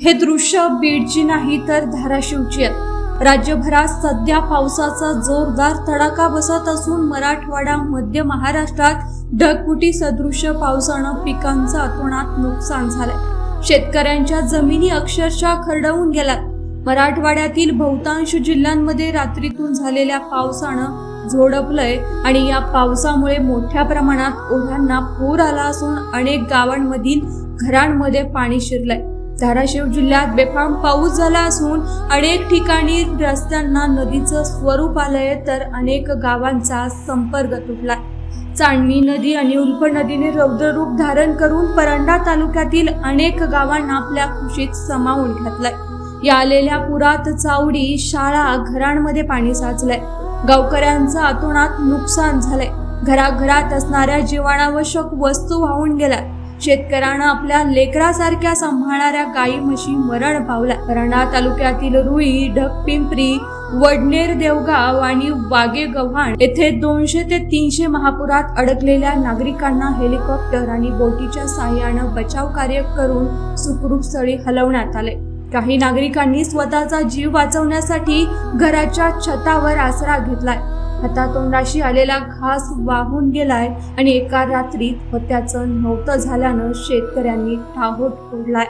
हे दृश्य बीडची नाही तर धाराशिवची आहेत राज्यभरात सध्या पावसाचा जोरदार तडाखा बसत असून मराठवाडा मध्य महाराष्ट्रात ढगफुटी सदृश्य पावसानं पिकांचं अतोनात नुकसान झालंय. शेतकऱ्यांच्या जमिनी अक्षरशः खरडवून गेल्यात. मराठवाड्यातील बहुतांश जिल्ह्यांमध्ये रात्रीतून झालेल्या पावसानं झोडपलंय आणि या पावसामुळे मोठ्या प्रमाणात ओढ्यांना पूर आला असून अनेक गावांमधील घरांमध्ये पाणी शिरलंय. धाराशिव जिल्ह्यात बेफाम पाऊस झाला असून अनेक ठिकाणी रस्त्यांना नदीचं स्वरूप आलंय तर अनेक गावांचा संपर्क तुटला चांदणी नदी आणि उल्फ नदीने रौद्र रूप धारण करून परंडा तालुक्यातील अनेक गावांना आपल्या खुशीत समावून घातलंय. या आलेल्या पुरात चावडी शाळा घरांमध्ये पाणी साचलंय. गावकऱ्यांचं अतोनात नुकसान झालंय. घराघरात असणाऱ्या जीवनावश्यक वस्तू वाहून गेल्या शेतकऱ्यानं आपल्या लेकरासारख्या सांभाळणाऱ्या गायी म्हशी मरण पावल्या. परंडा तालुक्यातील रुई ढगपिंपरी वडनेर देवगाव आणि वागे गव्हाण येथे दोनशे ते तीनशे महापुरात अडकलेल्या नागरिकांना हेलिकॉप्टर आणि बोटीच्या साह्यानं बचाव कार्य करून सुखरूप स्थळी हलवण्यात आले. काही नागरिकांनी स्वतःचा जीव वाचवण्यासाठी घराच्या छतावर आसरा घेतलाय. हातातोंडाशी आलेला घास वाहून गेलाय आणि एका रात्रीत होत्याचं नव्हतं झाल्यानं शेतकऱ्यांनी ठाहूट फोडलाय